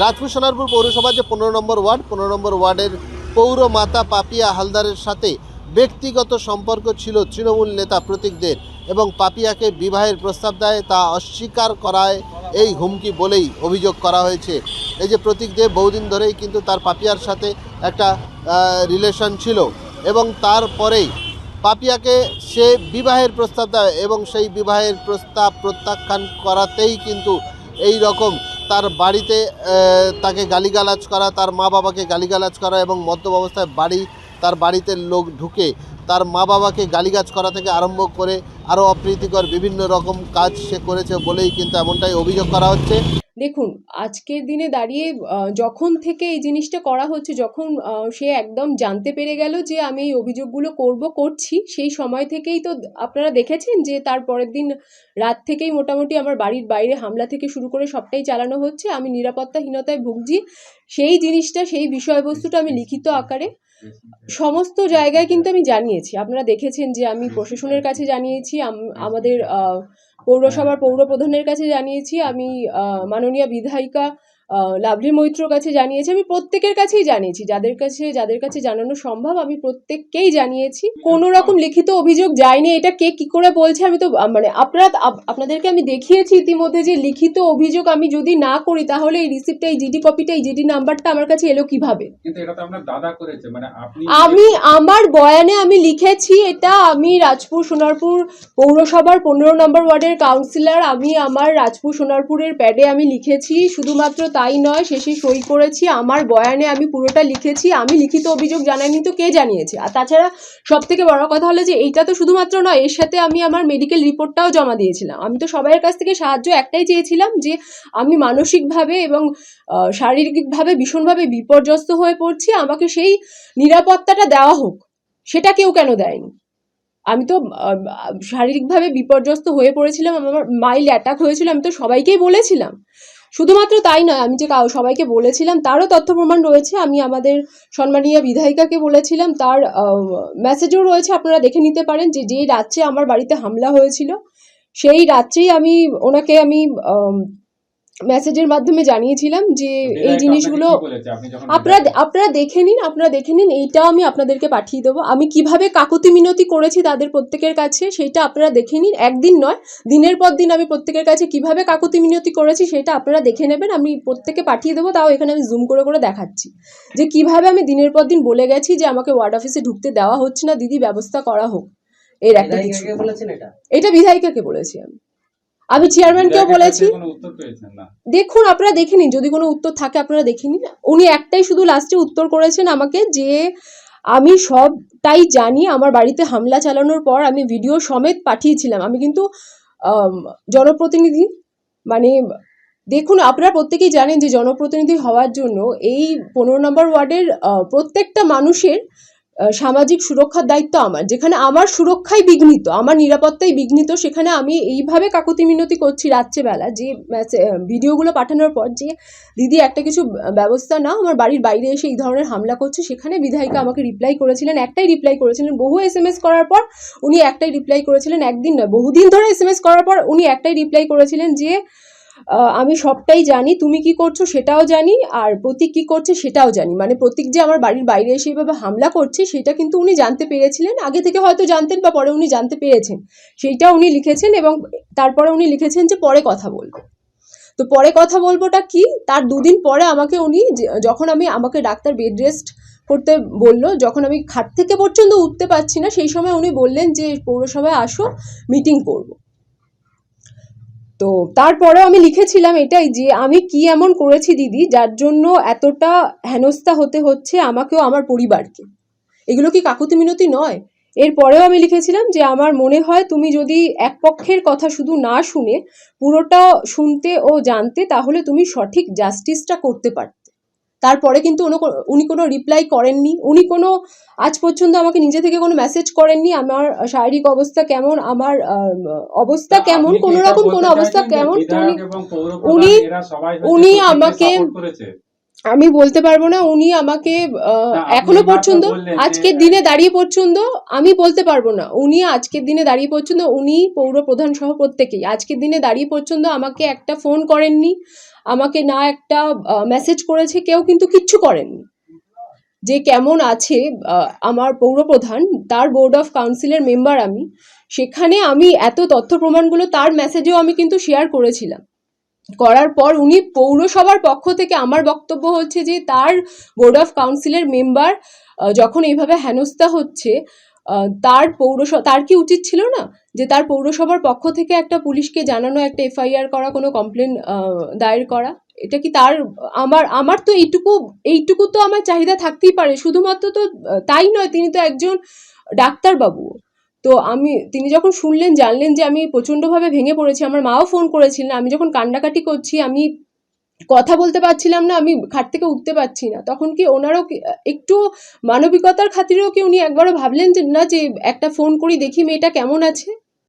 রাজপুর সোনারপুর পৌরসভার যে পনেরো নম্বর ওয়ার্ড, পনেরো নম্বর ওয়ার্ডের পৌর মাতা পাপিয়া হালদারের সাথে ব্যক্তিগত সম্পর্ক ছিল তৃণমূল নেতা প্রতীকদের এবং পাপিয়াকে বিবাহের প্রস্তাব দেয়, তা অস্বীকার করায় এই হুমকি বলেই অভিযোগ করা হয়েছে। এই যে প্রতীক দেব বহুদিন ধরেই কিন্তু তার পাপিয়ার সাথে একটা রিলেশন ছিল এবং তারপরেই পাপিয়াকে সে বিবাহের প্রস্তাব দেয় এবং সেই বিবাহের প্রস্তাব প্রত্যাখ্যান করাতেই কিন্তু এই রকম তার বাড়িতে তাকে গালিগালাজ করা, তার মা বাবাকে গালিগালাজ করা এবং মদ্যপ অবস্থায় বাড়ি, তার বাড়িতে লোক ঢুকে তার মা বাবাকে গালিগাজ করা থেকে আরম্ভ করে আরও অপ্রীতিকর বিভিন্ন রকম কাজ সে করেছে বলেই কিন্তু এমনটাই অভিযোগ করা হচ্ছে। দেখুন, আজকের দিনে দাঁড়িয়ে যখন থেকে এই জিনিসটা করা হচ্ছে, যখন সে একদম জানতে পেরে গেল যে আমি এই অভিযোগগুলো করব, করছি, সেই সময় থেকেই তো আপনারা দেখেছেন যে তার পরের দিন রাত থেকেই মোটামুটি আমার বাড়ির বাইরে হামলা থেকে শুরু করে সবটাই চালানো হচ্ছে, আমি নিরাপত্তাহীনতায় ভুগছি, সেই জিনিসটা, সেই বিষয়বস্তুটা আমি লিখিত আকারে সমস্ত জায়গায় কিন্তু আমি জানিয়েছি। আপনারা দেখেছেন যে আমি প্রশাসনের কাছে জানিয়েছি, আম- আমাদের পৌরসভার পৌরপ্রধানের কাছে জানিয়েছি আমি মাননীয় বিধায়িকা লাভলি মৈত্র কাছে জানিয়েছি আমি প্রত্যেকের কাছেই জানিয়েছি। যাদের কাছে যাদের কাছে জানানো সম্ভব আমি প্রত্যেককেই জানিয়েছি। কোনো রকম লিখিত অভিযোগ যায়নি এটা কে কি করে বলছে আমি তো মানে আপনারা আপ- আপনাদেরকে আমি দেখিয়েছি ইতিমধ্যে যে লিখিত অভিযোগ আমি যদি না করি তাহলে এই রিসিপ্টটা এই জিডি কপিটা এই জিডি নাম্বারটা আমার কাছে এলো কীভাবে? মানে আমি আমার বয়ানে আমি লিখেছি এটা আমি রাজপুর সোনারপুর পৌরসভার পনেরো নম্বর ওয়ার্ডের কাউন্সিলর আমি আমার রাজপুর সোনারপুরের প্যাডে আমি লিখেছি শুধুমাত্র তাই নয়, শেষে সই করেছি। আমার বয়ানে আমি পুরোটা লিখেছি। আমি লিখিত অভিযোগ জানাইনি তো কে জানিয়েছে? আর তাছাড়া সব থেকে বড় কথা হলো যে, এইটা তো শুধুমাত্র নয়, এর সাথে আমি আমার মেডিকেল রিপোর্টটাও জমা দিয়েছিলাম। আমি তো সবাইয়ের কাছ থেকে সাহায্য একটাই চেয়েছিলাম যে, আমি মানসিকভাবে এবং শারীরিকভাবে ভীষণভাবে বিপর্যস্ত হয়ে পড়ছি। আমাকে সেই নিরাপত্তাটা দেওয়া হোক, সেটা কেউ কেন দেয়নি? আমি তো শারীরিকভাবে বিপর্যস্ত হয়ে পড়েছিলাম। আমার মাইল অ্যাটাক হয়েছিল, আমি তো সবাইকেই বলেছিলাম। শুধুমাত্র তাই নয়, আমি যে সবাইকে বলেছিলাম, তারও তথ্য প্রমাণ রয়েছে। আমি আমাদের সম্মানীয় বিধায়িকাকে বলেছিলাম, তার মেসেজও রয়েছে, আপনারা দেখে নিতে পারেন যে যেই রাত্রে আমার বাড়িতে হামলা হয়েছিল, সেই রাত্রেই আমি ওনাকে আমি মেসেজের মাধ্যমে জানিয়েছিলাম যে এই জিনিসগুলো আপনারা আপনারা দেখে নিন আপনারা দেখে নিন এইটাও আমি আপনাদেরকে পাঠিয়ে দেবো। আমি কীভাবে কাকুতি মিনতি করেছি তাদের প্রত্যেকের কাছে সেইটা আপনারা দেখে নিন। একদিন নয় দিনের পর দিন আমি প্রত্যেকের কাছে কীভাবে কাকুতি মিনতি করেছি সেটা আপনারা দেখে নেবেন। আমি প্রত্যেকে পাঠিয়ে দেবো তাও এখানে আমি জুম করে করে দেখাচ্ছি। যে কীভাবে আমি দিনের পর দিন বলে গেছি যে আমাকে ওয়ার্ড অফিসে ঢুকতে দেওয়া হচ্ছে না দিদি ব্যবস্থা করা হোক। এর একটা কিছু। এটা বিধায়িকাকে বলেছি আমি। আমি চেয়ারম্যানকেও বলেছি। দেখুন আপনারা দেখে নিন যদি কোনো উত্তর থাকে আপনারা দেখে নিন। উনি একটাই শুধু লাস্টে উত্তর করেছেন আমাকে যে আমি সবটাই জানি আমার বাড়িতে হামলা চালানোর পর আমি ভিডিও সমেত পাঠিয়েছিলাম। আমি কিন্তু জনপ্রতিনিধি মানে দেখুন আপনারা প্রত্যেকেই জানেন যে জনপ্রতিনিধি হওয়ার জন্য এই পনেরো নম্বর ওয়ার্ডের প্রত্যেকটা মানুষের সামাজিক সুরক্ষার দায়িত্ব আমার, যেখানে আমার সুরক্ষাই বিঘ্নিত, আমার নিরাপত্তাই বিঘ্নিত, সেখানে আমি এইভাবে কাকুতি মিনতি করছি রাত্রেবেলা যে ভিডিওগুলো পাঠানোর পর যে, দিদি, একটা কিছু ব্যবস্থা নাও, আমার বাড়ির বাইরে এসে এই ধরনের হামলা করছে। সেখানে বিধায়িকা আমাকে রিপ্লাই করেছিলেন, একটাই রিপ্লাই করেছিলেন, বহু এস এম এস করার পর উনি একটাই রিপ্লাই করেছিলেন, একদিন নয়, বহুদিন ধরে এস এম এস করার পর উনি একটাই রিপ্লাই করেছিলেন যে আমি সবটাই জানি, তুমি কি করছ সেটাও জানি, আর প্রতীক কি করছে সেটাও জানি। মানে প্রতীক যে আমার বাড়ির বাইরে এসে এইভাবে হামলা করছে, সেটা কিন্তু উনি জানতে পেরেছিলেন। আগে থেকে হয়তো জানতেন বা পরে উনি জানতে পেরেছেন। সেইটা উনি লিখেছেন এবং তারপরে উনি লিখেছেন যে পরে কথা বলব। তো পরে কথা বলবোটা কি? তার দুদিন পরে আমাকে উনি যখন আমি, আমাকে ডাক্তার বেড রেস্ট করতে বলল, যখন আমি খাট থেকে পর্যন্ত উঠতে পারছি না, সেই সময় উনি বললেন যে, পৌরসভায় আসো, মিটিং করব। তো তারপরেও আমি লিখেছিলাম এটাই যে আমি কি এমন করেছি দিদি, যার জন্য এতটা হেনস্থা হতে হচ্ছে আমাকেও, আমার পরিবারকে। এগুলো কি কাকুতি মিনতি নয়? এরপরেও আমি লিখেছিলাম যে আমার মনে হয় তুমি যদি এক পক্ষের কথা শুধু না শুনে পুরোটা শুনতে ও জানতে, তাহলে তুমি সঠিক জাস্টিসটা করতে পারতে। তারপরে কিন্তু উনি কোনো- রিপ্লাই করেননি। উনি কোনো আজ পর্যন্ত আমাকে নিজে থেকে কোনো মেসেজ করেননি আমার শারীরিক অবস্থা কেমন আমার অবস্থা কেমন কোনো রকম কোনো অবস্থা কেমন উনি উনি- আমাকে- আমি বলতে পারব না উনি আমাকে এখনও পর্যন্ত আজকের দিনে দাঁড়িয়ে পর্যন্ত আমি বলতে পারব না। উনি আজকের দিনে দাঁড়িয়ে পর্যন্ত উনি পৌর প্রধান সহ প্রত্যেকেই আজকের দিনে দাঁড়িয়ে পর্যন্ত আমাকে একটা ফোন করেননি। আমাকে না একটা মেসেজ করেছে, কেউ কিন্তু কিচ্ছু করেননি যে কেমন আছে আমার পৌরপ্রধান, তার বোর্ড অফ কাউন্সিলের মেম্বার আমি, সেখানে আমি এত তথ্য প্রমাণগুলো, তার মেসেজেও আমি কিন্তু শেয়ার করেছিলাম। করার পর উনি পৌরসভার পক্ষ থেকে আমার বক্তব্য হচ্ছে যে, তার বোর্ড অফ কাউন্সিলের মেম্বার যখন এইভাবে হেনস্থা হচ্ছে তার পৌরসভা তার কি উচিত ছিল না? যে তার পৌরসভার পক্ষ থেকে একটা পুলিশকে জানানো, একটা এফআইআর করা, কোনো কমপ্লেন দায়ের করা? এটা কি তার, আমার আমার তো এইটুকু এইটুকু তো আমার চাহিদা থাকতেই পারে। শুধুমাত্র তো তাই নয়, তিনি তো একজন ডাক্তারবাবু। তো আমি, তিনি যখন শুনলেন, জানলেন যে আমি প্রচণ্ডভাবে ভেঙে পড়েছি, আমার মাও ফোন করেছিলেন, আমি যখন কান্নাকাটি করছি, আমি কথা বলতে পারছিলাম না, আমি খাট থেকে উঠতে পারছি না। তখন কি ওনারও একটু মানবিকতার খাতিরেও কি উনি একবারও ভাবলেন যে, না যে, একটা ফোন করি, দেখি মেয়েটা কেমন আছে?